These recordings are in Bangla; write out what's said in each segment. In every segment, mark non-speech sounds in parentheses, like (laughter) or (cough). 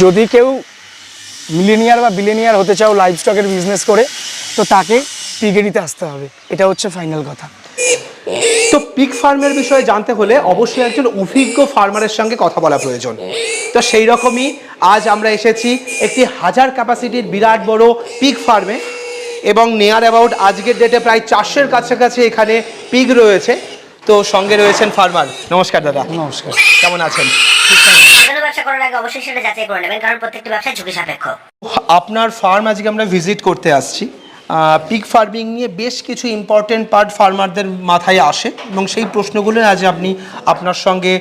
যদি কেউ মিলেনিয়ার বা বিলেনিয়ার হতে চাও লাইভ স্টকের বিজনেস করে তো তাকে পিগেরিতে আসতে হবে। এটা হচ্ছে ফাইনাল কথা। তো পিক ফার্মের বিষয়ে জানতে হলে অবশ্যই একজন অভিজ্ঞ ফার্মারের সঙ্গে কথা বলা প্রয়োজন। তো সেই রকমই আজ আমরা এসেছি একটি হাজার ক্যাপাসিটির বিরাট বড় পিক ফার্মে এবং নিয়ার অ্যাবাউট আজকের ডেটে প্রায় চারশোর কাছাকাছি এখানে পিক রয়েছে। তো সঙ্গে রয়েছেন ফার্মার নমস্কার দাদা। নমস্কার। কেমন আছেন? ব্যবসা করার আগে অবশ্যই সেটা যাচাই করে নেবেন কারণ প্রত্যেকটি ব্যবসা ঝুঁকি সাপেক্ষ আপনার ফার্ম আজকে আমরা ভিজিট করতে আসছি পিক ফার্মিং নিয়ে বেশ কিছু ইম্পর্টেন্ট পার্ট ফার্মারদের মাথায় আসে এবং সেই প্রশ্নগুলো আজ আপনি আপনার সঙ্গে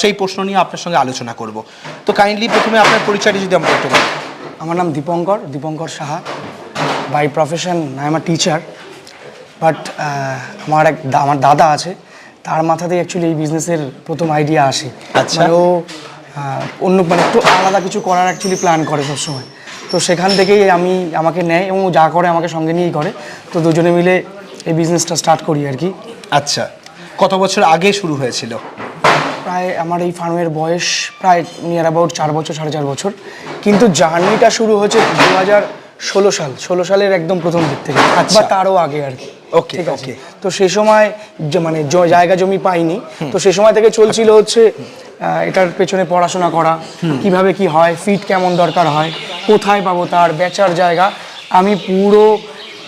সেই প্রশ্ন নিয়ে আপনার সঙ্গে আলোচনা করব তো কাইন্ডলি প্রথমে আপনার পরিচয়টা যদি আমরা একটু বলেন। আমার নাম Dipankar Dipankar Saha by profession I am a teacher but আমার এক আমার দাদা আছে তার মাথাতেই অ্যাকচুয়ালি এই বিজনেসের প্রথম আইডিয়া আসে আচ্ছা। মানে ও অন্য মানে একটু আলাদা কিছু করার অ্যাকচুয়ালি প্ল্যান করে সবসময়। তো সেখান থেকেই আমি আমাকে নেয় এবং যা করে আমাকে সঙ্গে নিয়েই করে। তো দুজনে মিলে এই বিজনেসটা স্টার্ট করি আর কি। আচ্ছা কত বছর আগে শুরু হয়েছিল? প্রায় আমার এই ফার্মের বয়স প্রায় নিয়ার অ্যাবাউট চার বছর সাড়ে চার বছর। কিন্তু জার্নিটা শুরু হয়েছে দু হাজার ষোলো সাল। ষোলো সালের একদম প্রথম দিক থেকে। আচ্ছা। বা তারও আগে আর কি। ওকে ঠিক আছে? তো সে সময় মানে জায়গা জমি পাইনি। তো সে সময় থেকে চলছিল হচ্ছে এটার পেছনে পড়াশোনা করা কীভাবে কি হয় ফিট কেমন দরকার হয় কোথায় পাবো তার বেচার জায়গা আমি পুরো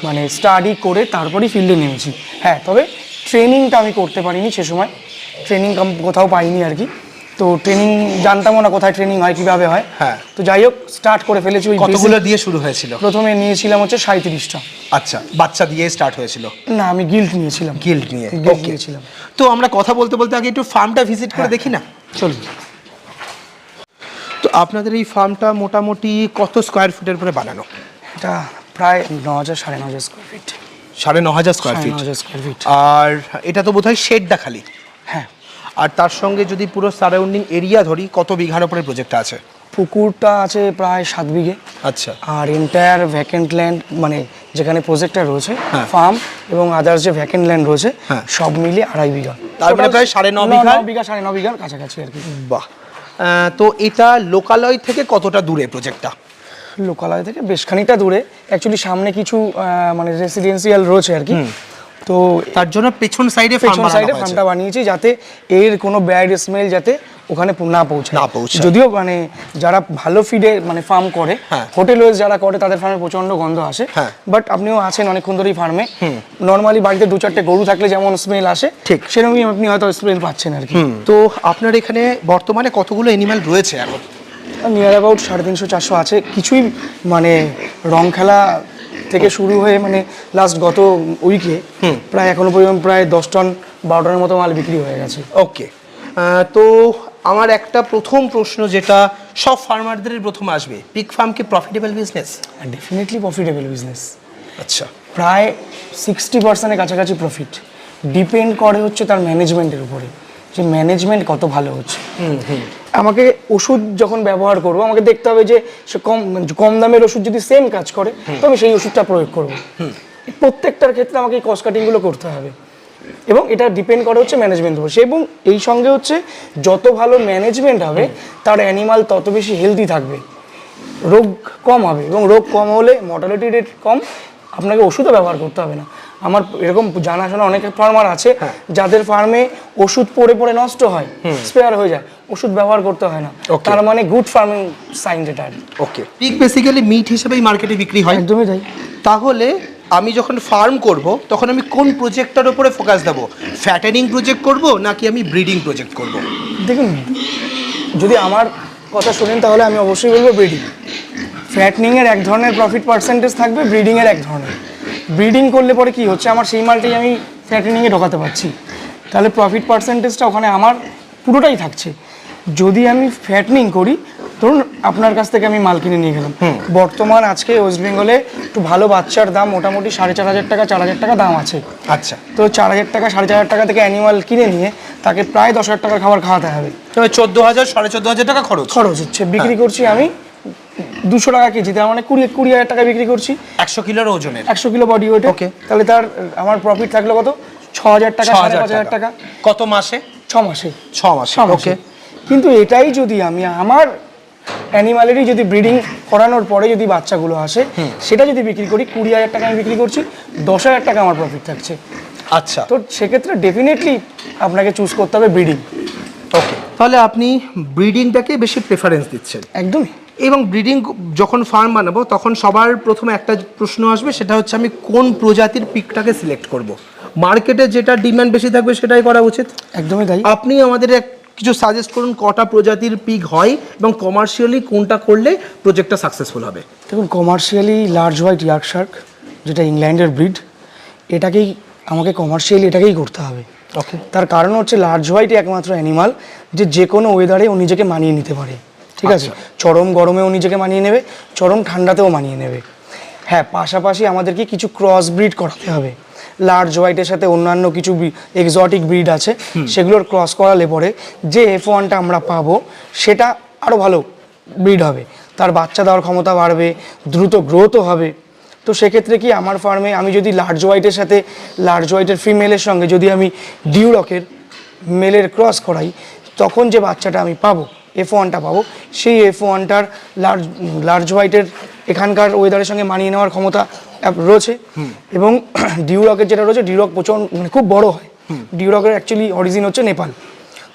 মানে স্টাডি করে তারপরেই ফিল্ডে নেমেছি। হ্যাঁ তবে ট্রেনিংটা আমি করতে পারিনি সে সময়। ট্রেনিং কোথাও পাইনি আর কি। তো ট্রেনিং জানতামও না কোথায় ট্রেনিং হয় কীভাবে হয়। হ্যাঁ। তো যাই হোক স্টার্ট করে ফেলেছি ওই কতগুলো দিয়ে শুরু হয়েছিল? প্রথমে নিয়েছিলাম হচ্ছে সাঁত্রিশটা আচ্ছা বাচ্চা দিয়ে স্টার্ট হয়েছিল? না আমি গিল্ড নিয়েছিলাম। গিল্ড নিয়ে Okay. নিয়েছিলাম। তো আমরা কথা বলতে বলতে আগে একটু ফার্মটা ভিজিট করে দেখি না? চলুন। তো আপনাদের এই ফার্মটা মোটামুটি কত স্কোয়ার ফিটের উপরে বানানো? এটা প্রায় ন হাজার সাড়ে ন হাজার স্কোয়ার ফিট সাড়ে ন হাজার স্কোয়ার ফিট স্কোয়ার ফিট আর এটা তো বোধহয় শেডটা খালি। হ্যাঁ। আর তার সঙ্গে যদি পুরো সারাউন্ডিং এরিয়া ধরি কত বিঘার উপরে প্রজেক্টটা আছে? পুকুরটা আছে প্রায় সাত বিঘে। আচ্ছা। আর এন্টায়ার ভ্যাকেন্ট ল্যান্ড মানে যেখানে প্রজেক্টটা রয়েছে হ্যাঁ। ফার্ম এবং আদার্স যে ভ্যাকেন্ট ল্যান্ড রয়েছে হ্যাঁ। সব মিলিয়ে আড়াই বিঘা। তার মানে প্রায় সাড়ে ন বিঘা? বিঘা সাড়ে ন বিঘার কাছাকাছি আর কি। বাহ। তো এটা লোকালয় থেকে কতটা দূরে প্রজেক্টটা লোকালয় থেকে বেশ খানিকটা দূরে। অ্যাকচুয়ালি সামনে কিছু মানে রেসিডেন্সিয়াল রয়েছে আর কি। তো তার জন্য পেছন সাইডে পেছন সাইডে ফার্মটা বানিয়েছি যাতে এর কোনো ব্যাড স্মেল যাতে ওখানে না পৌঁছে না পৌঁছে যদিও মানে যারা ভালো ফিডে মানে ফার্ম করে হ্যাঁ। হোটেল ওয়েজ যারা করে তাদের ফার্মে প্রচণ্ড গন্ধ আসে। হ্যাঁ। বাট আপনিও আছেন অনেকক্ষণ ধরেই ফার্মে নর্মালি বাড়িতে দু চারটে গরু থাকলে যেমন স্মেল আসে ঠিক। সেরকমই আপনি হয়তো স্মেল পাচ্ছেন আর কি। তো আপনার এখানে বর্তমানে কতগুলো এনিম্যাল রয়েছে এখন? নিয়ার অ্যাবাউট সাড়ে তিনশো চারশো আছে। কিছুই মানে রং খেলা থেকে শুরু হয়ে মানে লাস্ট গত উইকে প্রায় এখনও পর্যন্ত প্রায় দশ টন বারো টনের মতো মাল বিক্রি হয়ে গেছে। ওকে তো আমার একটা প্রথম প্রশ্ন যেটা সব ফার্মারদের প্রথম আসবে। পিক ফার্ম কি profitable business definitely profitable business আচ্ছা। প্রায় সিক্সটি পার্সেন্টের কাছাকাছি প্রফিট ডিপেন্ড করে হচ্ছে তার ম্যানেজমেন্টের উপরে। যে ম্যানেজমেন্ট কত ভালো হচ্ছে। আমাকে ওষুধ যখন ব্যবহার করব আমাকে দেখতে হবে যে সে কম কম দামের ওষুধ যদি সেম কাজ করে তো আমি সেই ওষুধটা প্রয়োগ করব। প্রত্যেকটার ক্ষেত্রে আমাকে এই কস্ট কাটিংগুলো করতে হবে। এবং এটা ডিপেন্ড করে হচ্ছে ম্যানেজমেন্ট উপর। সে এবং এই সঙ্গে হচ্ছে যত ভালো ম্যানেজমেন্ট হবে তার অ্যানিমাল তত বেশি হেলদি থাকবে। রোগ কম হবে এবং রোগ কম হলে মর্টালিটি রেট কম আপনাকে ওষুধও ব্যবহার করতে হবে না। আমার এরকম জানাশোনা অনেক ফার্মার আছে যাদের ফার্মে ওষুধ পড়ে পড়ে নষ্ট হয় স্পেয়ার হয়ে যায় ওষুধ ব্যবহার করতে হয় না. তার মানে গুড ফার্মিং সাইন যেটা আর ওকে পিক বেসিক্যালি মিট হিসেবেই মার্কেটে বিক্রি হয়। একদমই তাই। তাহলে আমি যখন ফার্ম করব, তখন আমি কোন প্রজেক্টটার উপরে ফোকাস দেবো? ফ্যাটেনিং প্রজেক্ট করব, নাকি আমি ব্রিডিং প্রজেক্ট করব? দেখুন, যদি আমার কথা শোনেন, তাহলে আমি অবশ্যই বলব ব্রিডিং ফ্যাটনিংয়ের এক ধরনের প্রফিট পার্সেন্টেজ থাকবে ব্রিডিংয়ের এক ধরনের। ব্রিডিং করলে পরে কি হচ্ছে? আমার সেই মালটাই আমি ফ্যাটনিংয়ে ঢোকাতে পারছি। তাহলে প্রফিট পার্সেন্টেজটা ওখানে আমার পুরোটাই থাকছে। যদি আমি ফ্যাটনিং করি ধরুন আপনার কাছ থেকে আমি মাল কিনে নিয়ে গেলাম। বর্তমান আজকে ওয়েস্ট বেঙ্গলে একটু ভালো বাচ্চার দাম মোটামুটি সাড়ে চার হাজার টাকা চার হাজার টাকা দাম আছে। আচ্ছা। তো চার হাজার টাকা সাড়ে চার হাজার টাকা থেকে অ্যানিমাল কিনে নিয়ে তাকে প্রায় দশ হাজার টাকার খাবার খাওয়াতে হবে। তবে চোদ্দ হাজার সাড়ে চোদ্দ হাজার টাকা খরচ? খরচ হচ্ছে। বিক্রি করছি আমি দুশো টাকা কেজি তার মানে কুড়ি কুড়ি হাজার টাকা বিক্রি করছি। একশো কিলোর ওজনের? একশো কিলো বডি ওয়েট ওকে তাহলে তার আমার প্রফিট থাকল কত? ছ হাজার টাকা পাঁচ হাজার টাকা। কত মাসে? ছ মাসে। ছ মাসে ওকে কিন্তু এটাই যদি আমি আমার অ্যানিমালেরই যদি ব্রিডিং করানোর পরে যদি বাচ্চাগুলো আসে সেটা যদি বিক্রি করি কুড়ি হাজার টাকা আমি বিক্রি করছি দশ হাজার টাকা আমার প্রফিট থাকছে। আচ্ছা। তো সেক্ষেত্রে ডেফিনেটলি আপনাকে চুজ করতে হবে ব্রিডিং ওকে তাহলে আপনি ব্রিডিংটাকে বেশি প্রেফারেন্স দিচ্ছেন। একদমই। এবং ব্রিডিং যখন ফার্ম বানাবো তখন সবার প্রথমে একটা প্রশ্ন আসবে সেটা হচ্ছে আমি কোন প্রজাতির পিকটাকে সিলেক্ট করব? মার্কেটে যেটা ডিমান্ড বেশি থাকবে সেটাই করা উচিত। একদমই তাই। আপনি আমাদের এক- কিছু সাজেস্ট করুন কটা প্রজাতির পিক হয় এবং কমার্শিয়ালি কোনটা করলে প্রজেক্টটা সাকসেসফুল হবে। দেখুন commercially large white Yorkshire যেটা ইংল্যান্ডের ব্রিড এটাকেই আমাকে কমার্শিয়ালি এটাকেই করতে হবে। ওকে তার কারণ হচ্ছে লার্জ হোয়াইটই একমাত্র অ্যানিমাল যে যে কোনো ওয়েদারে ও নিজেকে মানিয়ে নিতে পারে। ঠিক আছে? চরম গরমেও নিজেকে মানিয়ে নেবে চরম ঠান্ডাতেও মানিয়ে নেবে। হ্যাঁ পাশাপাশি আমাদেরকে কিছু ক্রস ব্রিড করাতে হবে। লার্জ হোয়াইটের সাথে অন্যান্য কিছু এক্সটিক ব্রিড আছে সেগুলোর ক্রস করালে পরে যে এফ ওয়ানটা আমরা পাবো সেটা আরও ভালো ব্রিড হবে। তার বাচ্চা দেওয়ার ক্ষমতা বাড়বে দ্রুত গ্রোথও হবে। তো সেক্ষেত্রে কি আমার ফার্মে আমি যদি লার্জ হোয়াইটের সাথে লার্জ হোয়াইটের ফিমেলের সঙ্গে যদি আমি ডিউরকের মেলের ক্রস করাই তখন যে বাচ্চাটা আমি পাবো এফ ওয়ানটা পাবো সেই এফ ওয়ানটার লার্জ লার্জ হোয়াইটের এখানকার ওয়েদারের সঙ্গে মানিয়ে নেওয়ার ক্ষমতা রয়েছে। এবং (clears throat) ডিউরকের যেটা রয়েছে ডিউরক প্রচণ্ড মানে খুব বড় হয়। ডিউরকের অ্যাকচুয়ালি অরিজিন হচ্ছে নেপাল।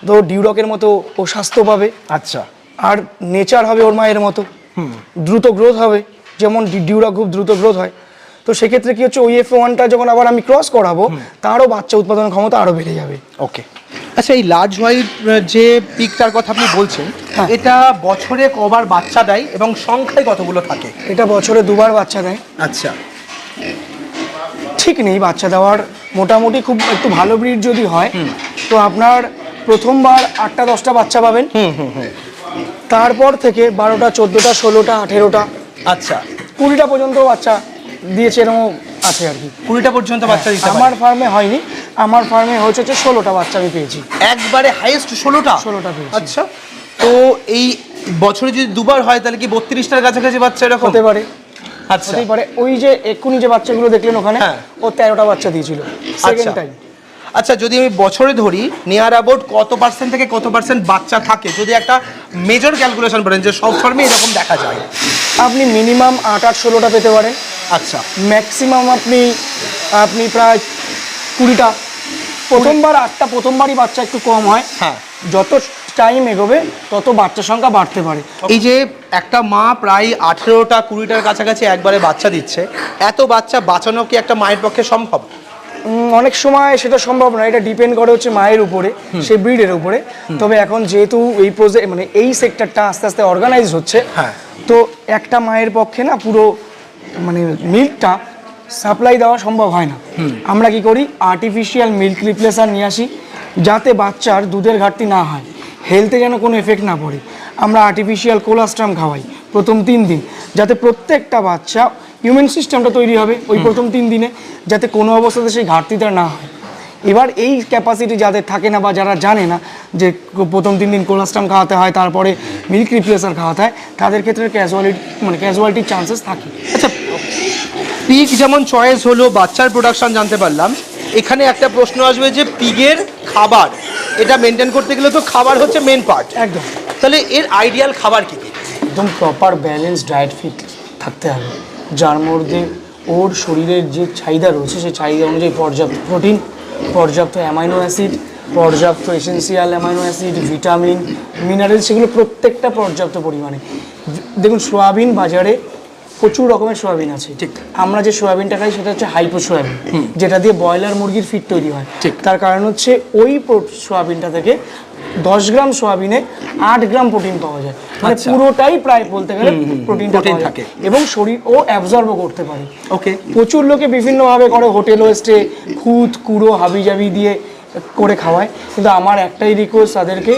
তো ডিউরকের মতো ও স্বাস্থ্য পাবে। আচ্ছা। আর নেচার হবে ওর মায়ের মতো। দ্রুত গ্রোথ হবে যেমন ডি- ডিউরা খুব দ্রুত গ্রোথ হয়। তো সেক্ষেত্রে কি হচ্ছে ওই এফ ওয়ানটা যখন আবার আমি ক্রস করাবো তারও বাচ্চা উৎপাদনের ক্ষমতা আরও বেড়ে যাবে। ওকে আচ্ছা এই লার্জ হোয়াইট যে পিকটার কথা আপনি বলছেন হ্যাঁ। এটা বছরে কবার বাচ্চা দেয় এবং সংখ্যায় কতগুলো থাকে? এটা বছরে দুবার বাচ্চা দেয়। আচ্ছা। ঠিক নেই বাচ্চা দেওয়ার মোটামুটি খুব একটু ভালো ব্রিড যদি হয় তো আপনার প্রথমবার আটটা দশটা বাচ্চা পাবেন। তারপর থেকে বারোটা চোদ্দোটা ষোলোটা আঠেরোটা আচ্ছা। কুড়িটা পর্যন্ত বাচ্চা দিয়েছে এরকম আছে আর কি। কুড়িটা পর্যন্ত বাচ্চা দিতে আমার ফার্মে হয়নি। আমার ফার্মে হয়েছে হচ্ছে ষোলোটা বাচ্চা আমি পেয়েছি। একবারে হাইয়েস্ট ষোলোটা? 16টা পেয়েছি। আচ্ছা। তো এই বছরে যদি দুবার হয় তাহলে কি বত্রিশটার কাছাকাছি বাচ্চা এরকম? হতে পারে। আচ্ছা। হতেই পারে। ওই যে এক্ষুনি যে বাচ্চাগুলো দেখলেন ওখানে হ্যাঁ। ও তেরোটা বাচ্চা দিয়েছিল। সেকেন্ড আচ্ছা। টাইম আচ্ছা যদি আমি বছরে ধরি নিয়ার অ্যাবাউট কত পার্সেন্ট থেকে কত পার্সেন্ট বাচ্চা থাকে? যদি একটা মেজর ক্যালকুলেশন করেন যে সব ফার্মে এরকম দেখা যায়। আপনি মিনিমাম আট আট ষোলোটা পেতে পারেন। আচ্ছা। ম্যাক্সিমাম আপনি আপনি প্রায় কুড়িটা। প্রথমবার আটটা প্রথমবারই বাচ্চা একটু কম হয়। হ্যাঁ। যত টাইম এগোবে তত বাচ্চা সংখ্যা বাড়তে পারে। এই যে একটা মা প্রায় আঠেরোটা কুড়িটার কাছাকাছি একবারে বাচ্চা দিচ্ছে এত বাচ্চা বাঁচানো কি একটা মায়ের পক্ষে সম্ভব? অনেক সময় সেটা সম্ভব না এটা ডিপেন্ড করে হচ্ছে মায়ের উপরে সেই ব্রিডের উপরে। তবে এখন যেহেতু এই প্রজেক্ট মানে এই সেক্টরটা আস্তে আস্তে অর্গানাইজ হচ্ছে হ্যাঁ। তো একটা মায়ের পক্ষে না পুরো মানে মিল্কটা সাপ্লাই দেওয়া সম্ভব হয় না। আমরা কি করি? আর্টিফিশিয়াল মিল্ক রিপ্লেসার নিয়ে আসি যাতে বাচ্চার দুধের ঘাটতি না হয়। হেলথে যেন কোনো এফেক্ট না পড়ে। আমরা আর্টিফিশিয়াল কোলাস্ট্রাম খাওয়াই প্রথম তিন দিন যাতে প্রত্যেকটা বাচ্চা হিউম্যান সিস্টেমটা তৈরি হবে ওই প্রথম তিন দিনে যাতে কোনো অবস্থাতে সেই ঘাটতিটা না হয়। এবার এই ক্যাপাসিটি যাদের থাকে না বা যারা জানে না যে প্রথম তিন দিন কোলাস্ট্রাম খাওয়াতে হয় তারপরে মিল্ক রিপ্লেসার খাওয়াতে হয় তাদের ক্ষেত্রে ক্যাজুয়ালিটি মানে ক্যাজুয়ালিটির চান্সেস থাকে। আচ্ছা পিক যেমন চয়েস হলো বাচ্চার প্রোডাকশন জানতে পারলাম। এখানে একটা প্রশ্ন আসবে যে পিগের খাবার এটা মেনটেন করতে গেলে তো খাবার হচ্ছে মেন পার্ট একদম। তাহলে এর আইডিয়াল খাবার কি? কি একদম প্রপার ব্যালেন্স ডায়েট ফিট থাকতে হবে। যার মধ্যে ওর শরীরের যে চাহিদা রয়েছে সেই চাহিদা অনুযায়ী পর্যাপ্ত প্রোটিন পর্যাপ্ত অ্যামাইনো অ্যাসিড পর্যাপ্ত essential amino acid vitamin mineral সেগুলো প্রত্যেকটা পর্যাপ্ত পরিমাণে। দেখুন সোয়াবিন বাজারে প্রচুর রকমের সোয়াবিন আছে। ঠিক। আমরা যে সোয়াবিনটা খাই সেটা হচ্ছে হাইপো সোয়াবিন যেটা দিয়ে ব্রয়লার মুরগির ফিট তৈরি হয়। ঠিক। তার কারণ হচ্ছে ওই সোয়াবিনটা থেকে দশ গ্রাম সোয়াবিনে আট গ্রাম প্রোটিন পাওয়া যায়। মানে আচ্ছা। পুরোটাই প্রায় বলতে গেলে প্রোটিনটা প্রোটিন থাকে। এবং শরীর ও অ্যাবজর্বও করতে পারে। ওকে প্রচুর লোকে বিভিন্নভাবে করে হোটেল ওয়েস্টে খুঁত কুড়ো হাবি জাবি দিয়ে করে খাওয়ায়। কিন্তু আমার একটাই রিকোয়েস্ট তাদেরকে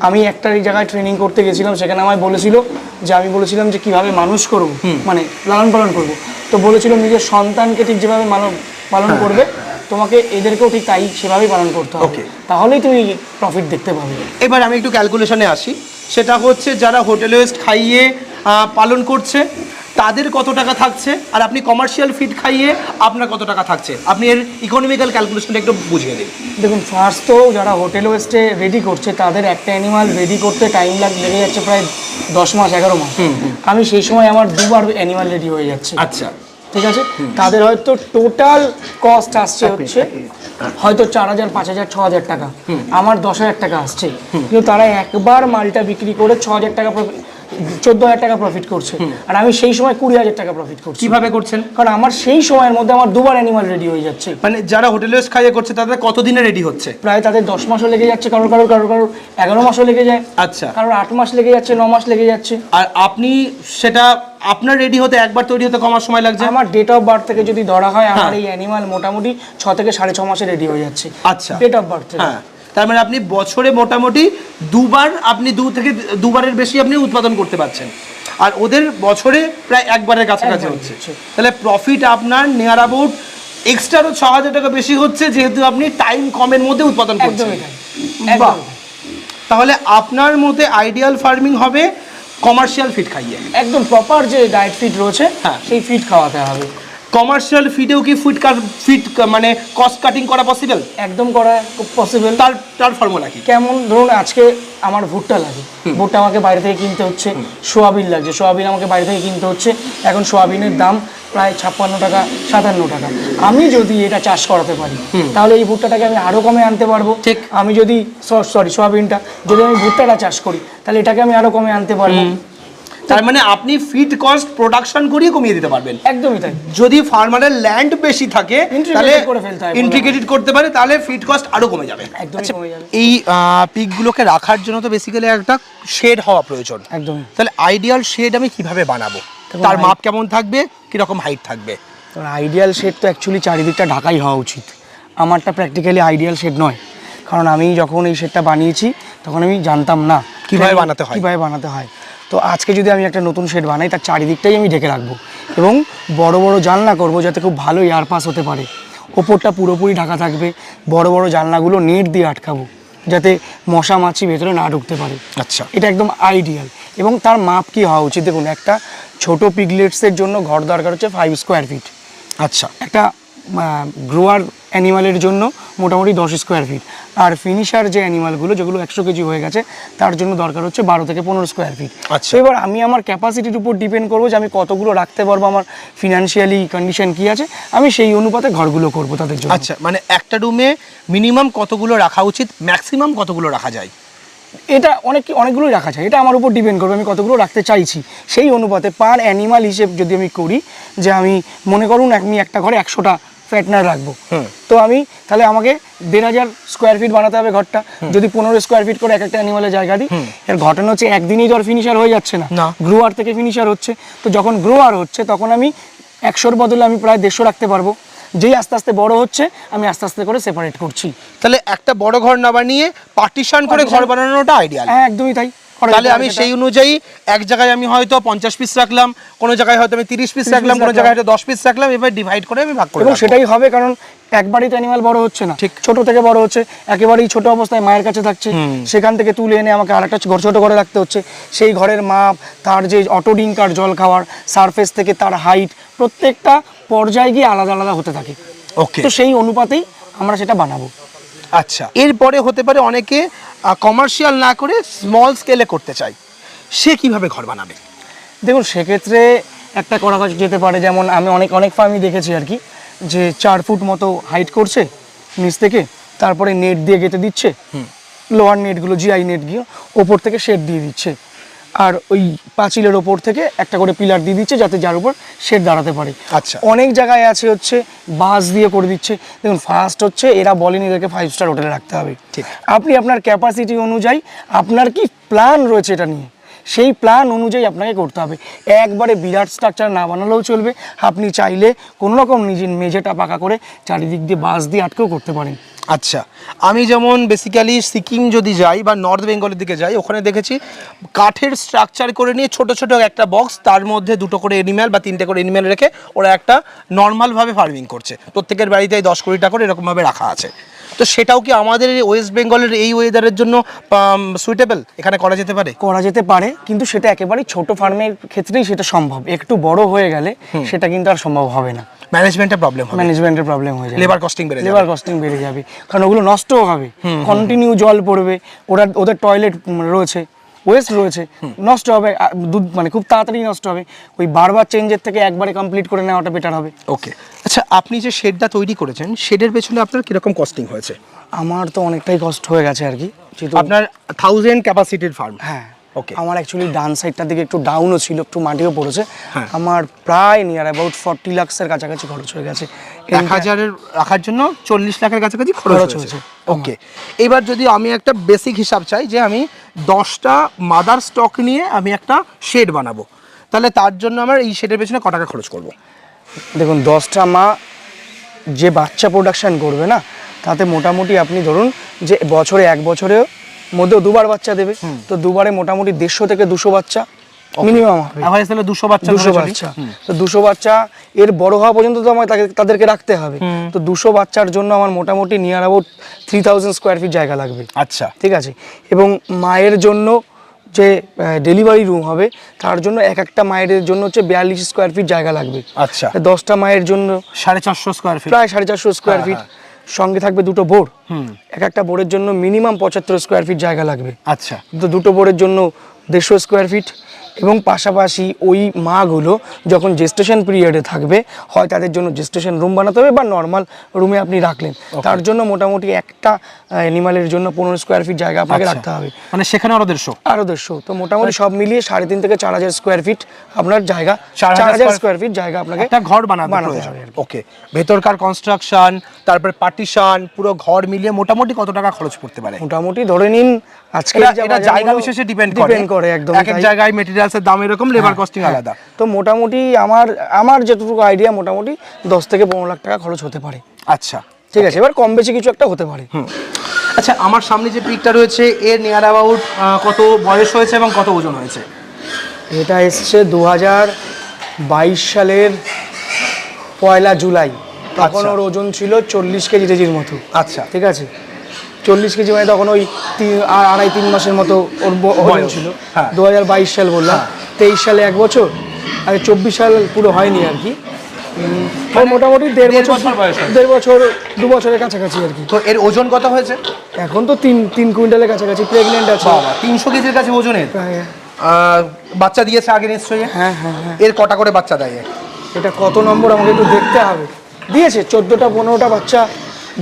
আমি একটা জায়গায় ট্রেনিং করতে গেছিলাম সেখানে আমায় বলেছিল যে আমি বলেছিলাম যে কীভাবে মানুষ করব? মানে লালন পালন করব। তো বলেছিল নিজের সন্তানকে ঠিক যেভাবে মানব পালন করবে তোমাকে এদেরকেও ঠিক তাই সেভাবেই পালন করতে হবে। তাহলেই তুমি প্রফিট দেখতে পাবে। এবার আমি একটু ক্যালকুলেশনে আসি। সেটা হচ্ছে যারা হোটেল ওয়েস্ট খাইয়ে পালন করছে তাদের কত টাকা থাকছে? আর আপনি কমার্শিয়াল ফিড খাইয়ে আপনার কত টাকা থাকছে? আপনি এর ইকোনমিক্যাল ক্যালকুলেশনটা একটু বুঝিয়ে দিন। দেখুন ফার্স্ট তো যারা হোটেল ওয়েস্টে রেডি করছে তাদের একটা অ্যানিমাল রেডি করতে টাইম লাগ লেগে যাচ্ছে প্রায় দশ মাস এগারো মাস। আমি সেই সময় আমার দুবার অ্যানিমাল রেডি হয়ে যাচ্ছে। আচ্ছা। ঠিক আছে? তাদের হয়তো টোটাল কস্ট আসছে হচ্ছে হয়তো চার হাজার পাঁচ হাজার ছ হাজার টাকা। আমার দশ হাজার টাকা আসছে। কিন্তু তারা একবার মালটা বিক্রি করে ছ হাজার টাকা চোদ্দ হাজার টাকা প্রফিট করছে। আর আমি সেই সময় কুড়ি হাজার টাকা প্রফিট করছি। কীভাবে করছেন? কারণ আমার সেই সময়ের মধ্যে আমার দুবার অ্যানিমাল রেডি হয়ে যাচ্ছে। মানে যারা হোটেলে খাইয়ে করছে তাদের কতদিনে রেডি হচ্ছে? প্রায় তাদের দশ মাসও লেগে যাচ্ছে কারোর কারোর কারোর কারোর এগারো মাসও লেগে যায়। আচ্ছা। কারোর আট মাস লেগে যাচ্ছে ন মাস লেগে যাচ্ছে। আর আপনি সেটা আপনার রেডি হতে একবার তৈরি হতে কমার সময় লাগছে? আমার ডেট অফ বার্থ থেকে যদি ধরা হয় আমার হ্যাঁ। এই অ্যানিমাল মোটামুটি ছ থেকে সাড়ে ছ মাসে রেডি হয়ে যাচ্ছে। আচ্ছা। ডেট অফ বার্থ থেকে। হ্যাঁ। তার মানে আপনি বছরে মোটামুটি দুবার আপনি দু থেকে দুবারের বেশি আপনি উৎপাদন করতে পারছেন। আর ওদের বছরে প্রায় একবারের কাছাকাছি হচ্ছে। তাহলে প্রফিট আপনার নিয়ার অ্যাবাউট এক্সট্রারও ছ হাজার টাকা বেশি হচ্ছে যেহেতু আপনি টাইম কমের মধ্যে উৎপাদন করছেন। তাহলে আপনার মতে আইডিয়াল ফার্মিং হবে কমার্শিয়াল ফিড খাইয়ে। একদম প্রপার যে ডায়েট ফিট রয়েছে হ্যাঁ। সেই ফিট খাওয়াতে হবে। কমার্শিয়াল ফিডেও কি ফুড ফিড মানে কস্ট কাটিং করা পসিবল একদম করা খুব পসিবল তার তার ফর্মুলা কি? কেমন ধরুন আজকে আমার ভুট্টা লাগে। ভুট্টা আমাকে বাইরে থেকে কিনতে হচ্ছে সোয়াবিন লাগছে। সোয়াবিন আমাকে বাইরে থেকে কিনতে হচ্ছে। এখন সোয়াবিনের দাম প্রায় ছাপ্পান্ন টাকা সাতান্ন টাকা। আমি যদি এটা চাষ করাতে পারি তাহলে এই ভুট্টাটাকে আমি আরও কমে আনতে পারব। ঠিক। আমি যদি সরি সোয়াবিনটা। যদি আমি ভুট্টাটা চাষ করি তাহলে এটাকে আমি আরও কমে আনতে পারব। তার মানে আপনি ফিড কস্ট প্রোডাকশন করিয়ে কমিয়ে দিতে পারবেন। একদমই তাই। যদি ফার্মারের ল্যান্ড বেশি থাকে তাহলে ইন্টিগ্রেটেড করতে পারে তাহলে ফিড কস্ট আরও কমে যাবে। একদমই কমে যাবে। এই পিকগুলোকে রাখার জন্য তো বেসিক্যালি একটা শেড হওয়া প্রয়োজন। একদম তাহলে আইডিয়াল শেড আমি কীভাবে বানাবো? তার মাপ কেমন থাকবে? কীরকম হাইট থাকবে? আইডিয়াল শেড তো অ্যাকচুয়ালি চারিদিকটা ঢাকাই হওয়া উচিত। আমারটা প্র্যাকটিক্যালি আইডিয়াল শেড নয়। কারণ আমি যখন এই শেডটা বানিয়েছি তখন আমি জানতাম না কীভাবে বানাতে হয়। কীভাবে বানাতে হয়। তো আজকে যদি আমি একটা নতুন শেড বানাই তার চারিদিকটাই আমি ঢেকে রাখব। এবং বড় বড় জানলা করব যাতে খুব ভালো এয়ার পাস হতে পারে। ওপরটা পুরোপুরি ঢাকা থাকবে। বড় বড় জানলাগুলো নেট দিয়ে আটকাবো যাতে মশা মাছি ভেতরে না ঢুকতে পারে। আচ্ছা। এটা একদম আইডিয়াল এবং তার মাপ কি হওয়া উচিত? দেখুন একটা ছোট পিগলেটসের জন্য ঘর দরকার হচ্ছে ফাইভ স্কোয়ার ফিট আচ্ছা। একটা গ্রোয়ার অ্যানিমালের জন্য মোটামুটি দশ স্কোয়ার ফিট আর ফিনিশার যে অ্যানিমালগুলো যেগুলো একশো কেজি হয়ে গেছে তার জন্য দরকার হচ্ছে বারো থেকে পনেরো স্কোয়ার ফিট আচ্ছা। তো এবার আমি আমার ক্যাপাসিটির উপর ডিপেন্ড করব যে আমি কতগুলো রাখতে পারব আমার ফিনান্সিয়ালি কন্ডিশন কি আছে আমি সেই অনুপাতে ঘরগুলো করব তাদের জন্য। আচ্ছা মানে একটা রুমে মিনিমাম কতগুলো রাখা উচিত ম্যাক্সিমাম কতগুলো রাখা যায়? এটা অনেক অনেকগুলোই রাখা যায়। এটা আমার উপর ডিপেন্ড করবে আমি কতগুলো রাখতে চাইছি। সেই অনুপাতে পার অ্যানিমাল হিসেব যদি আমি করি যে আমি মনে করুন আমি একটা ঘরে একশোটা ফ্যাটনার রাখব। তো আমি তাহলে আমাকে দেড় হাজার স্কোয়ার ফিট বানাতে হবে ঘরটা। যদি পনেরো স্কোয়ার ফিট করে এক একটা অ্যানিমালের জায়গা দিই এর ঘটনা হচ্ছে একদিনেই আর ফিনিশার হয়ে যাচ্ছে না। গ্রোয়ার থেকে ফিনিশার হচ্ছে। তো যখন গ্রোয়ার হচ্ছে তখন আমি একশোর বদলে আমি প্রায় দেড়শো রাখতে পারব। যেই আস্তে আস্তে বড় হচ্ছে আমি আস্তে আস্তে করে সেপারেট করছি। তাহলে একটা বড় ঘর না বানিয়ে পার্টিশন করে ঘর বানানোটা আইডিয়া হ্যাঁ একদমই তাই। তাহলে আমি সেই অনুযায়ী এক জায়গায় আমি হয়তো পঞ্চাশ পিস রাখলাম কোনো জায়গায় হয়তো আমি তিরিশ পিস রাখলাম কোনো জায়গায় হয়তো দশ পিস রাখলাম এবার ডিভাইড করে আমি ভাগ করে এবং সেটাই হবে কারণ একবারই তো অ্যানিমাল বড় হচ্ছে না। ঠিক। ছোট থেকে বড় হচ্ছে একেবারেই ছোট অবস্থায় মায়ের কাছে থাকছে। সেখান থেকে তুলে এনে আমাকে আরেকটা ঘর ছোট করে রাখতে হচ্ছে। সেই ঘরের মাপ তার যে অটো ডিঙ্কার জল খাওয়ার সারফেস থেকে তার হাইট প্রত্যেকটা পর্যায়ে গিয়ে আলাদা আলাদা হতে থাকে। ওকে তো সেই অনুপাতেই আমরা সেটা বানাবো। আচ্ছা। এরপরে হতে পারে অনেকে কমার্শিয়াল না করে স্মল স্কেলে করতে চায়। সে কীভাবে ঘর বানাবে? দেখুন সেক্ষেত্রে একটা করা যেতে পারে যেমন আমি অনেক অনেক ফার্মই দেখেছি আর কি যে চার ফুট মতো হাইট করছে নিচ থেকে তারপরে নেট দিয়ে গেঁথে দিচ্ছে লোয়ার নেটগুলো জিআই নেট গিয়ে ওপর থেকে শেড দিয়ে দিচ্ছে। আর ওই পাঁচিলের ওপর থেকে একটা করে পিলার দিয়ে দিচ্ছে যাতে যার উপর শেড দাঁড়াতে পারে আচ্ছা। অনেক জায়গায় আছে হচ্ছে বাঁশ দিয়ে করে দিচ্ছে দেখুন ফার্স্ট হচ্ছে এরা বলেন এদেরকে ফাইভ স্টার হোটেলে রাখতে হবে ঠিক। আপনি আপনার ক্যাপাসিটি অনুযায়ী আপনার কি প্ল্যান রয়েছে এটা নিয়ে সেই প্ল্যান অনুযায়ী আপনাকে করতে হবে। একবারে বিরাট স্ট্রাকচার না বানালেও চলবে। আপনি চাইলে কোনো রকম নিজের মেঝেটা পাকা করে চারিদিক দিয়ে বাঁশ দিয়ে আটকেও করতে পারেন। আচ্ছা আমি যেমন বেসিক্যালি সিকিম যদি যাই বা নর্থ বেঙ্গলের দিকে যাই, ওখানে দেখেছি কাঠের স্ট্রাকচার করে নিয়ে ছোট ছোট একটা বক্স তার মধ্যে দুটো করে এনিম্যাল বা তিনটে করে এনিম্যাল রেখে ওরা একটা নর্মালভাবে ফার্মিং করছে। প্রত্যেকের বাড়িতেই দশ কোটি টাকা করে এরকমভাবে রাখা আছে। তো সেটাও কি আমাদের ওয়েস্ট বেঙ্গলের এই ওয়েদারের জন্য সুইটেবল এখানে করা যেতে পারে? করা যেতে পারে কিন্তু সেটা একেবারে ছোট ফার্মের ক্ষেত্রেই সেটা সম্ভব। একটু বড় হয়ে গেলে সেটা কিন্তু আর সম্ভব হবে না। ম্যানেজমেন্টের প্রবলেম হবে। ম্যানেজমেন্টের প্রবলেম হয়ে যাবে। লেবার কস্টিং বেড়ে যাবে। লেবার কস্টিং বেড়ে যাবে। কারণ ওগুলো নষ্টও হবে। কন্টিনিউ জল পড়বে। ওরা ওদের টয়লেট রয়েছে। ওয়েস্ট রয়েছে নষ্ট হবে দুধ মানে খুব তাড়াতাড়ি নষ্ট হবে। ওই বারবার চেঞ্জের থেকে একবারে কমপ্লিট করে নেওয়াটা বেটার হবে। ওকে আচ্ছা আপনি যে শেডটা তৈরি করেছেন শেডের পেছনে আপনার কীরকম কস্টিং হয়েছে? আমার তো অনেকটাই কষ্ট হয়ে গেছে আর কি আপনার থাউজেন্ড ক্যাপাসিটির ফার্ম হ্যাঁ। আমার অ্যাকচুয়ালি ডান সাইডটার দিকে একটু ডাউনও ছিল একটু মাটিও পড়েছে। হ্যাঁ। আমার প্রায় নিয়ার অ্যাবাউট ফর্টি লাক্সের কাছাকাছি খরচ হয়ে গেছে। এক হাজারের রাখার জন্য চল্লিশ লাখের কাছাকাছি খরচ হয়েছে। ওকে এবার যদি আমি একটা বেসিক হিসাব চাই যে আমি দশটা মাদার স্টক নিয়ে আমি একটা শেড বানাবো তাহলে তার জন্য আমার এই শেডের পেছনে ক টাকা খরচ করব? দেখুন দশটা মা যে বাচ্চা প্রোডাকশান করবে না তাতে মোটামুটি আপনি ধরুন যে বছরে এক বছরের মধ্যেও দুবার বাচ্চা দেবে। তো দুবারে মোটামুটি দেড়শো থেকে দুশো বাচ্চা মিনিমাম অ্যাভারেজ তাহলে দুশো বাচ্চা দুশো বাচ্চা। তো দুশো বাচ্চা এর বড় হওয়া পর্যন্ত তো আমার তাদেরকে রাখতে হবে। তো দুশো বাচ্চার জন্য আমার মোটামুটি near about three thousand square feet জায়গা লাগবে। আচ্ছা। ঠিক আছে? এবং মায়ের জন্য যে ডেলিভারি রুম হবে তার জন্য এক একটা মায়ের জন্য হচ্ছে বিয়াল্লিশ স্কোয়ার ফিট জায়গা লাগবে। আচ্ছা। দশটা মায়ের জন্য সাড়ে চারশো স্কোয়ার ফিট প্রায় সাড়ে চারশো স্কোয়ার ফিট সঙ্গে থাকবে দুটো বোর্ড। এক একটা বোর্ডের জন্য মিনিমাম পঁচাত্তর স্কোয়ার ফিট জায়গা লাগবে। আচ্ছা। তো দুটো বোর্ডের জন্য দেড়শো স্কোয়ার ফিট এবং পাশাপাশি ওই মাগুলো যখন জেস্টেশন পিরিয়ডে থাকবে হয় তাদের জন্য জেস্টেশন রুম বানাতে হবে বা নর্মাল রুমে আপনি রাখলেন। তার জন্য মোটামুটি একটা অ্যানিমালের জন্য পনেরো স্কোয়ার ফিট জায়গা আপনাকে আচ্ছা। রাখতে হবে। মানে সেখানে আরও দেড়শো? আরও দেড়শো। তো মোটামুটি সব মিলিয়ে সাড়ে তিন থেকে চার হাজার স্কোয়ার ফিট আপনার জায়গা চার হাজার স্কোয়ার ফিট জায়গা আপনাকে একটা ঘর বানাতে হবে ওকে ভেতরকার কনস্ট্রাকশন তারপরে পার্টিশন পুরো ঘর মিলিয়ে মোটামুটি কত টাকা খরচ পড়তে পারে? মোটামুটি ধরে নিন আজকে এটা জায়গা বিশেষে ডিপেন্ড করে। ডিপেন্ড করে একদম এক জায়গায় মেটেরিয়ালসের দাম এরকম লেবার কস্টিং আলাদা। তো মোটামুটি আমার আমার যেটুকু আইডিয়া মোটামুটি দশ থেকে পনেরো লাখ টাকা খরচ হতে পারে। আচ্ছা। ঠিক আছে এবার কম বেশি কিছু একটা হতে পারে। আচ্ছা আমার সামনে যে পিকটা রয়েছে এর নিয়ার অ্যাবাউট কত বয়স হয়েছে এবং কত ওজন হয়েছে? এটা এসছে দু বাইশ সালের পয়লা জুলাই। তখন আচ্ছা। ওর ওজন ছিল চল্লিশ কেজি কেজির মতো। আচ্ছা। ঠিক আছে? চল্লিশ কেজি মানে তখন ওই আড়াই তিন মাসের মতো ওর ওজন ছিল। হ্যাঁ। দু হাজার বাইশ সাল বললাম। তেইশ সালে এক বছর আর চব্বিশ সাল পুরো হয়নি আর কি। উম, ওর মোটামুটি দেড় বছর। দেড় বছর দু বছরের কাছাকাছি আর কি। তো এর ওজন কত হয়েছে? এখন তো তিন তিন কুইন্টালের কাছাকাছি প্রেগনেন্ট আছে। তিনশো কেজির কাছে ওজনের বাচ্চা দিয়েছে আগে নিশ্চয়ই? হ্যাঁ হ্যাঁ হ্যাঁ। এর কটা করে বাচ্চা দেয়? এটা কত নম্বর আমাকে একটু দেখতে হবে। দিয়েছে চোদ্দোটা পনেরোটা বাচ্চা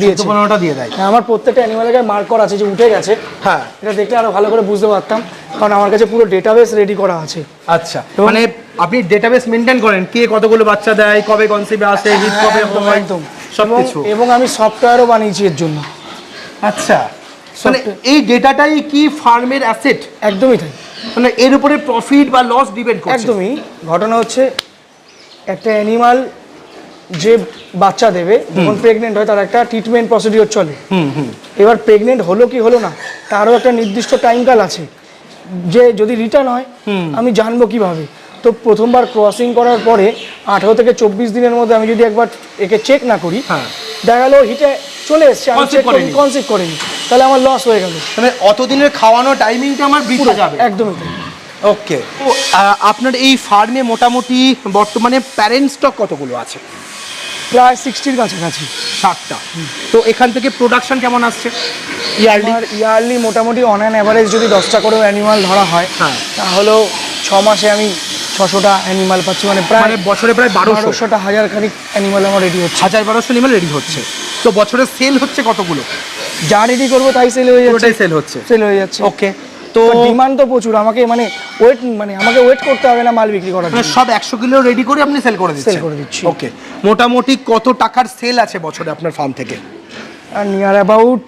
দিয়েছে। পনেরোটা দিয়ে দেয়। হ্যাঁ, আমার প্রত্যেকটা অ্যানিমালের গায়ে মার্ক করা আছে যে উঠে গেছে। হ্যাঁ। এটা দেখলে আরও ভালো করে বুঝতে পারতাম। কারণ আমার কাছে পুরো ডেটাবেস রেডি করা আছে। আচ্ছা মানে আপনি ডেটাবেস মেনটেন করেন কে কতগুলো বাচ্চা দেয় কবে কনসিভে আসে হিট কবে একদম, হয় একদম। সব কিছু। এবং আমি সফটওয়্যারও বানিয়েছি এর জন্য। আচ্ছা মানে এই ডেটাটাই কি ফার্মের অ্যাসেট একদমই তাই। মানে এর উপরে প্রফিট বা লস ডিপেন্ড করছে। একদমই। ঘটনা হচ্ছে একটা অ্যানিমাল যে বাচ্চা দেবে যখন প্রেগনেন্ট হয় তার একটা ট্রিটমেন্ট প্রসিডিওর চলে। হুম হুম এবার প্রেগনেন্ট হলো কি হলো না তারও একটা নির্দিষ্ট টাইমকাল আছে। যে যদি রিটার্ন হয় আমি জানব কীভাবে। তো প্রথমবার ক্রসিং করার পরে আঠারো থেকে চব্বিশ দিনের মধ্যে আমি যদি একবার একে চেক না করি হ্যাঁ। দেখা গেলো হিটে চলে এসছে আমি চেক করিনি। কনসিভ করিনি। তাহলে আমার লস হয়ে গেল। মানে অতদিনের খাওয়ানো টাইমিংটা আমার বৃথা যাবে। একদমই ওকে আপনার এই ফার্মে মোটামুটি বর্তমানে প্যারেন্ট স্টক কতগুলো আছে? প্রায় সিক্সটির কাছাকাছি। ষাটটা। তো এখান থেকে প্রোডাকশন কেমন আসছে? ইয়ারলি ইয়ারলি মোটামুটি অন অ্যান অ্যাভারেজ যদি দশটা করেও অ্যানিমাল ধরা হয় হ্যাঁ। তাহলেও ছ মাসে আমি ছশোটা অ্যানিমাল পাচ্ছি। মানে প্রায় মানে বছরে প্রায় বারোশো। বারোশোটা হাজার খানিক অ্যানিমাল আমার রেডি হচ্ছে। হাজার বারোশো নিমেল রেডি হচ্ছে। তো বছরে সেল হচ্ছে কতগুলো? যা রেডি করব তাই সেল হয়ে যাচ্ছে। সেল হচ্ছে। সেল হয়ে যাচ্ছে। ওকে তো ডিমান্ড তো প্রচুর। আমাকে মানে ওয়েট মানে আমাকে ওয়েট করতে হবে না মাল বিক্রি করার মানে জন্য। সব একশো কিলো রেডি করে আপনি সেল করে দিচ্ছেন। করে দিচ্ছি। ওকে মোটামুটি কত টাকার সেল আছে বছরে আপনার ফার্ম থেকে? আর near about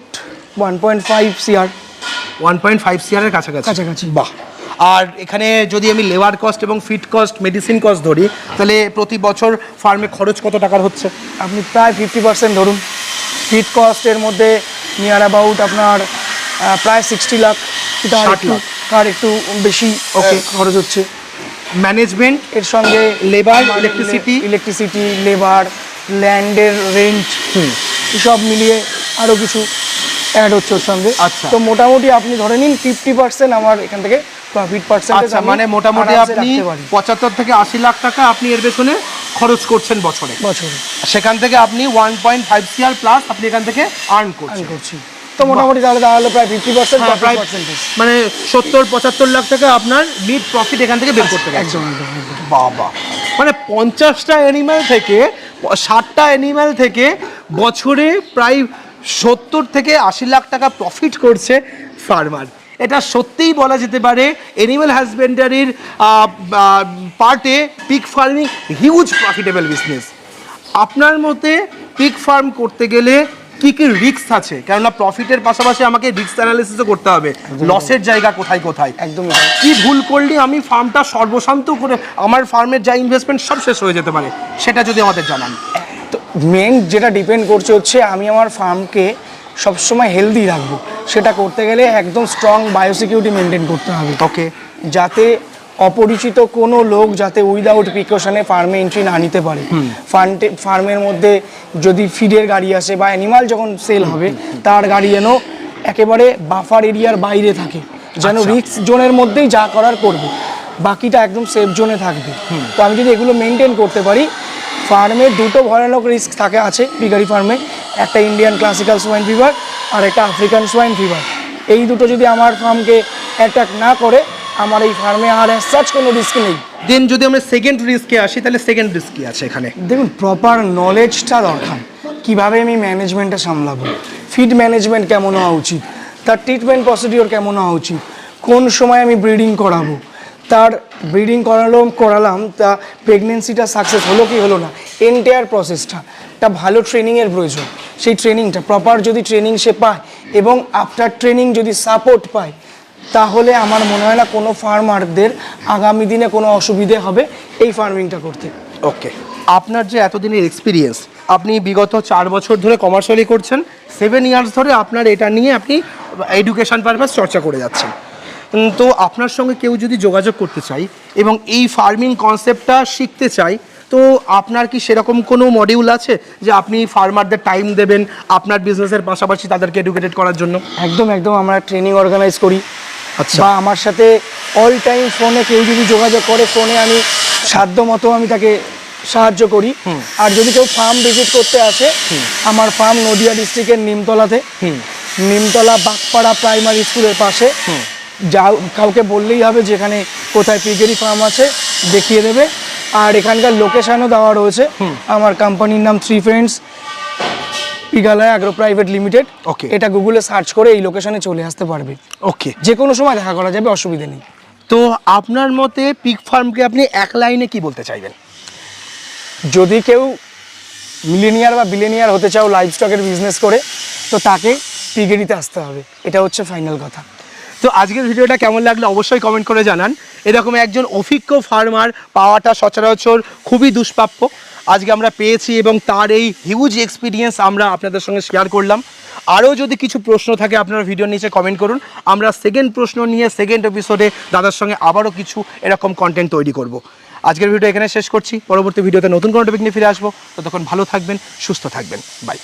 one point five CR one point five সিয়ারের কাছাকাছি। কাছাকাছি। বাহ। আর এখানে যদি আমি লেবার কস্ট এবং ফিট কস্ট মেডিসিন কস্ট ধরি তাহলে প্রতি বছর ফার্মে খরচ কত টাকার হচ্ছে? আপনি প্রায় ফিফটি পার্সেন্ট ধরুন। ফিট কস্টের মধ্যে নিয়ার অ্যাবাউট আপনার প্রায় সিক্সটি লাখ তার একটু লাখ। তার একটু বেশি Okay. আহ, খরচ হচ্ছে। ম্যানেজমেন্ট এর সঙ্গে লেবার ইলেকট্রিসিটি ইলেকট্রিসিটি লেবার ল্যান্ডের রেন্ট এসব মিলিয়ে আরও কিছু অ্যাড হচ্ছে ওর সঙ্গে। আচ্ছা। তো মোটামুটি আপনি ধরে নিন ফিফটি পার্সেন্ট আমার এখান থেকে প্রফিট পার্সেন্টেজ আচ্ছা মানে মোটামুটি আপনি পঁচাত্তর থেকে আশি লাখ টাকা আপনি এর পেছনে খরচ করছেন বছরে। বছরে। সেখান থেকে আপনি one point five CR plus আপনি এখান থেকে আর্ন করছেন। করছি। তো মোটামুটি তাহলে তাহলে প্রায় ফিফটি পার্সেন্ট হ্যাঁ, প্রায় মানে সত্তর পঁচাত্তর লাখ টাকা আপনার মিড প্রফিট এখান থেকে বের করতে একদম বাবা। মানে পঞ্চাশটা অ্যানিম্যাল থেকে ষাটটা অ্যানিম্যাল থেকে বছরে প্রায় সত্তর থেকে আশি লাখ টাকা প্রফিট করছে ফার্মার এটা সত্যিই বলা যেতে পারে এনিম্যাল হাজবেন্ডারির পার্টে pig farming huge profitable business আপনার মতে পিক ফার্ম করতে গেলে কি কি রিস্ক আছে? কেননা প্রফিটের পাশাপাশি আমাকে রিস্ক অ্যানালিসিসও করতে হবে। লসের জায়গা কোথায় কোথায়? একদম। কি ভুল করলে আমি ফার্মটা সর্বশান্ত করে আমার ফার্মের যা ইনভেস্টমেন্ট সব শেষ হয়ে যেতে পারে? সেটা যদি আমাদের জানান। তো মেন যেটা ডিপেন্ড করছে হচ্ছে আমি আমার ফার্মকে সবসময় হেলদি রাখব। সেটা করতে গেলে একদম স্ট্রং বায়োসিকিউরিটি মেনটেন করতে হবে। ওকে যাতে অপরিচিত কোনো লোক যাতে উইদাউট প্রিকশনে ফার্মে এন্ট্রি না নিতে পারে। ফার্মে ফার্মের মধ্যে যদি ফিডের গাড়ি আসে বা অ্যানিমাল যখন সেল হবে তার গাড়ি যেন একেবারে বাফার এরিয়ার বাইরে থাকে যেন আচ্ছা। রিস্ক জোনের মধ্যেই যা করার করবে বাকিটা একদম সেফ জোনে থাকবে। তো আমি যদি এগুলো মেনটেন করতে পারি ফার্মে দুটো ভয়ানক রিস্ক থাকে আছে পিগারি ফার্মে একটা ইন্ডিয়ান ক্লাসিক্যাল সোয়াইন ফিভার আর একটা আফ্রিকান সোয়াইন ফিভার এই দুটো যদি আমার ফার্মকে অ্যাটাক না করে আমার এই ফার্মে আর সাচ কোনো রিস্ক নেই। দেন যদি আমরা সেকেন্ড রিস্কে আসি তাহলে সেকেন্ড রিস্ক কি আছে এখানে। দেখুন প্রপার নলেজটা দরকার। কীভাবে আমি ম্যানেজমেন্টটা সামলাবো? ফিড ম্যানেজমেন্ট কেমন হওয়া উচিত? তার ট্রিটমেন্ট প্রসিডিওর কেমন হওয়া উচিত? কোন সময় আমি ব্রিডিং করাবো? তার ব্রিডিং করালো করালাম তা প্রেগনেন্সিটা সাকসেস হলো কি হলো না? এন্টায়ার প্রসেসটা একটা ভালো ট্রেনিংয়ের প্রয়োজন। সেই ট্রেনিংটা প্রপার যদি ট্রেনিং সে পায় এবং আফটার ট্রেনিং যদি সাপোর্ট পায় তাহলে আমার মনে হয় না কোনো ফার্মারদের আগামী দিনে কোনো অসুবিধে হবে এই ফার্মিংটা করতে। ওকে আপনার যে এতদিনের এক্সপিরিয়েন্স আপনি বিগত চার বছর ধরে কমার্শিয়ালি করছেন সেভেন ইয়ার্স ধরে আপনার এটা নিয়ে আপনি এডুকেশন পারপাস চর্চা করে যাচ্ছেন। তো আপনার সঙ্গে কেউ যদি যোগাযোগ করতে চাই এবং এই ফার্মিং কনসেপ্টটা শিখতে চাই তো আপনার কি সেরকম কোনো মডিউল আছে যে আপনি ফার্মারদের টাইম দেবেন আপনার বিজনেসের পাশাপাশি তাদেরকে এডুকেটেড করার জন্য? একদম একদম আমরা ট্রেনিং অর্গানাইজ করি। বা আমার সাথে অল টাইম ফোনে কেউ যদি যোগাযোগ করে ফোনে আমি সাধ্য মতো আমি তাকে সাহায্য করি। আর যদি কেউ ফার্ম ভিজিট করতে আসে আমার ফার্ম নদিয়া ডিস্ট্রিক্টের নিমতলাতে। নিমতলা বাগপাড়া প্রাইমারি স্কুলের পাশে। যা কাউকে বললেই হবে যেখানে কোথায় পিগেরি ফার্ম আছে দেখিয়ে দেবে। আর এখানকার লোকেশনও দেওয়া রয়েছে। আমার কোম্পানির নাম three friends Pigaloy agro private limited okay এটা গুগলে সার্চ করে এই লোকেশনে চলে আসতে পারবে। ওকে যে কোনো সময় দেখা করা যাবে অসুবিধে নেই। তো আপনার মতে পিক ফার্মকে আপনি এক লাইনে কি বলতে চাইবেন? যদি কেউ মিলেনিয়ার বা বিলেনিয়ার হতে চাও লাইভ স্টকের বিজনেস করে তো তাকে পিগেরিতে আসতে হবে। এটা হচ্ছে ফাইনাল কথা। তো আজকের ভিডিওটা কেমন লাগল অবশ্যই কমেন্ট করে জানান। এরকম একজন অভিজ্ঞ ফার্মার পাওয়াটা সচরাচর খুবই দুষ্প্রাপ্য। আজকে আমরা পেয়েছি এবং তার এই হিউজ এক্সপিরিয়েন্স আমরা আপনাদের সঙ্গে শেয়ার করলাম। আরও যদি কিছু প্রশ্ন থাকে, আপনারা ভিডিওর নিচে কমেন্ট করুন। আমরা সেকেন্ড প্রশ্ন নিয়ে সেকেন্ড এপিসোডে দাদার সঙ্গে আবারও কিছু এরকম কন্টেন্ট তৈরি করব। আজকের ভিডিও এখানে শেষ করছি। পরবর্তী ভিডিওতে নতুন কোনো টপিক নিয়ে ফিরে আসব। ততক্ষণ ভালো থাকবেন, সুস্থ থাকবেন। বাই